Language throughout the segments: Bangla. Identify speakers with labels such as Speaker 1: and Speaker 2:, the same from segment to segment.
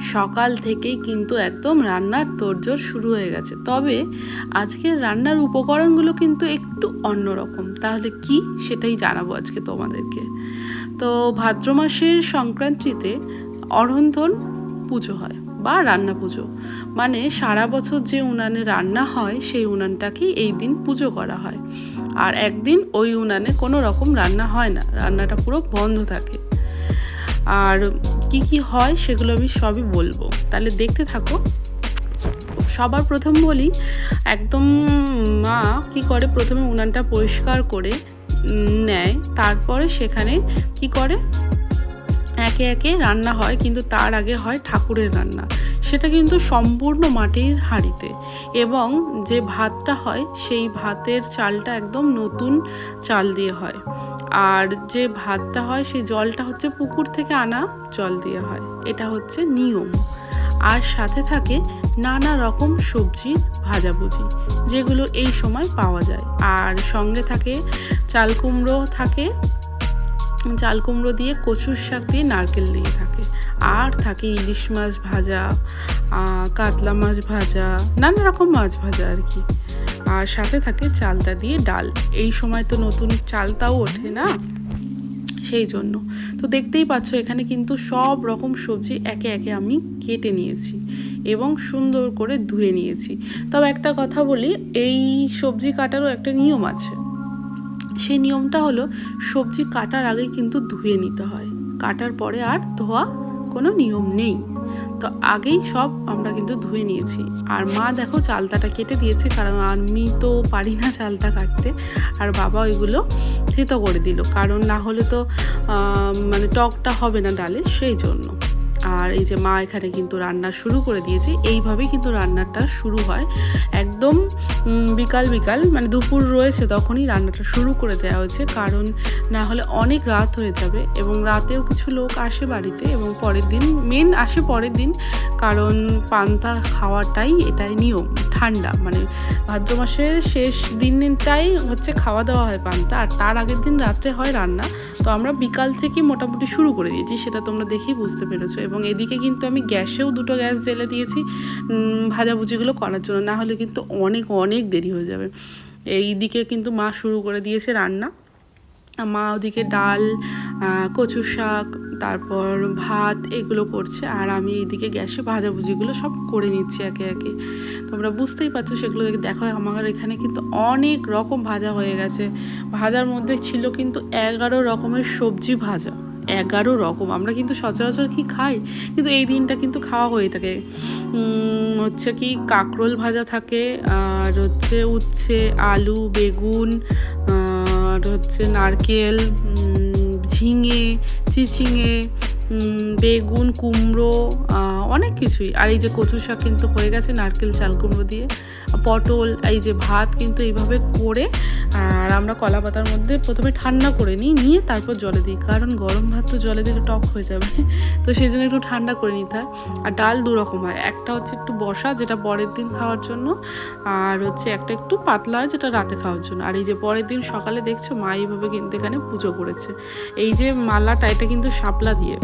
Speaker 1: সকাল থেকেই কিন্তু একদম রান্নার তোড়জোড় শুরু হয়ে গেছে। তবে আজকের রান্নার উপকরণগুলো কিন্তু একটু অন্যরকম তাহলে কি? সেটাই জানাব আজকে তোমাদেরকে। তো ভাদ্র মাসের সংক্রান্তিতে অরন্ধন পুজো হয় বা রান্না পুজো। মানে সারা বছর যে উনানে রান্না হয়, সেই উনানটাকেই এই দিন পুজো করা হয়। আর একদিন ওই উনানে কোনো রকম রান্না হয় না। রান্নাটা পুরো বন্ধ থাকে। আর কি কি হয় সেগুলো আমি সবই বলব। তাহলে দেখতে থাকো। সবার প্রথম বলি, একদম মা কি করে? প্রথমে উনানটা পরিষ্কার করে নেয়, তারপরে সেখানে কি করে? একে একে রান্না হয়, কিন্তু তার আগে হয় ঠাকুরের রান্না। সেটা কিন্তু সম্পূর্ণ মাটির হাঁড়িতে এবং যে ভাতটা হয়, সেই ভাতের চালটা একদম নতুন চাল দিয়ে হয়। আর যে ভাতটা হয়, সেই জলটা হচ্ছে পুকুর থেকে আনা জল দিয়ে হয়। এটা হচ্ছে নিয়ম। আর সাথে থাকে নানা রকম সবজির ভাজাভুজি, যেগুলো এই সময় পাওয়া যায়। আর সঙ্গে থাকে চাল কুমড়ো থাকে চাল কুমড়ো দিয়ে কচুর শাক দিয়ে নারকেল দিয়ে থাকে। আর থাকে ইলিশ মাছ ভাজা কাতলা মাছ ভাজা, নানা রকম মাছ ভাজা আর কি। আর সাথে থাকে চালতা দিয়ে ডাল। এই সময় তো নতুন চালতাও ওঠে না? সেই জন্য। তো দেখতেই পাচ্ছ, এখানে কিন্তু সব রকম সবজি একে একে আমি কেটে নিয়েছি এবং সুন্দর করে ধুয়ে নিয়েছি। তবে একটা কথা বলি, এই সবজি কাটারও একটা নিয়ম আছে। সেই নিয়মটা হলো সবজি কাটার আগে কিন্তু ধুয়ে নিতে হয়। কাটার পরে আর ধোয়া কোনো নিয়ম নেই। তো আগেই সব আমরা কিন্তু ধুয়ে নিয়েছি। আর মা দেখো চালতাটা কেটে দিয়েছে, কারণ আমি তো পারি না চালতা কাটতে। আর বাবা ওইগুলো থেতো করে দিল। কারণ না হলে তো মানে টকটা হবে না ডালে, সেই জন্য। আর এই যে মা এখানে কিন্তু রান্না শুরু করে দিয়েছে, এইভাবেই কিন্তু রান্নাটা শুরু হয়। একদম বিকাল বিকাল মানে দুপুর রয়েছে তখনই রান্নাটা শুরু করে দেওয়া হয়েছে, কারণ না হলে অনেক রাত হয়ে যাবে এবং রাতেও কিছু লোক আসে বাড়িতে এবং পরের দিন মেন আসে পরের দিন, কারণ পান্তা খাওয়াটাই এটাই নিয়ম, ঠান্ডা মানে ভাদ্র মাসের শেষ দিনটাই হচ্ছে খাওয়া দাওয়া হয় পান্তা, আর তার আগের দিন রাত্রে হয় রান্না। তো আমরা বিকাল থেকে মোটামুটি শুরু করে দিয়েছি, সেটা তোমরা দেখেই বুঝতে পেরেছ। এবং এদিকে কিন্তু আমি গ্যাসেও দুটো গ্যাস জ্বেলে দিয়েছি। ভাজাভুজিগুলো করার জন্য, না হলে কিন্তু অনেক অনেক দেরি হয়ে যাবে। এই দিকে কিন্তু মা শুরু করে দিয়েছে রান্না। মা ওদিকে ডাল কচু শাক, তারপর ভাত এগুলো করছে। আর আমি এইদিকে গ্যাসে ভাজাভুজিগুলো সব করে নিচ্ছি একে একে। তোমরা বুঝতেই পারছ, সেগুলো দেখো, আমার এখানে কিন্তু অনেক রকম ভাজা হয়ে গেছে। ভাজার মধ্যে ছিল কিন্তু এগারো রকমের সবজি ভাজা। এগারো রকম। আমরা কিন্তু সচরাচর কি খাই? কিন্তু এই দিনটা কিন্তু খাওয়া হয়ে থাকে। হচ্ছে কি, কাঁকরোল ভাজা থাকে, আর হচ্ছে উচ্ছে, আলু, বেগুন, আর হচ্ছে নারকেল ঝিঙে, চিচিঙে বেগুন, কুমড়ো অনেক কিছুই। আর এই যে কচু শাক কিন্তু হয়ে গেছে নারকেল, চাল কুমড়ো দিয়ে। পটল, এই যে ভাত কিন্তু এইভাবে করে, আর আমরা কলা পাতার মধ্যে প্রথমে ঠান্ডা করে নিই, নিয়ে তারপর জলে দিই। কারণ গরম ভাত তো জলে দিলে টক হয়ে যাবে। তো সেই জন্য একটু ঠান্ডা করে নিতে হয়। আর ডাল দু রকম হয়। একটা হচ্ছে একটু বসা, যেটা পরের দিন খাওয়ার জন্য। আর হচ্ছে একটা একটু পাতলা হয়, যেটা রাতে খাওয়ার জন্য। আর এই যে পরের দিন সকালে দেখছ, মা এইভাবে কিন্তু এখানে পুজো করেছে। এই যে মালাটা, এটা কিন্তু শাপলা দিয়ে।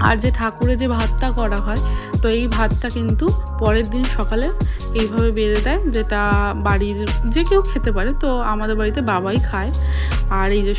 Speaker 1: আর যে ঠাকুরে যে ভাতটা করা হয়, তো এই ভাতটা কিন্তু পরের দিন সকালে এইভাবে বেড়ে দেয়, যেটা বাড়ির যে কেউ খেতে পারে। তো আমাদের বাড়িতে বাবাই খায়। আর এই যে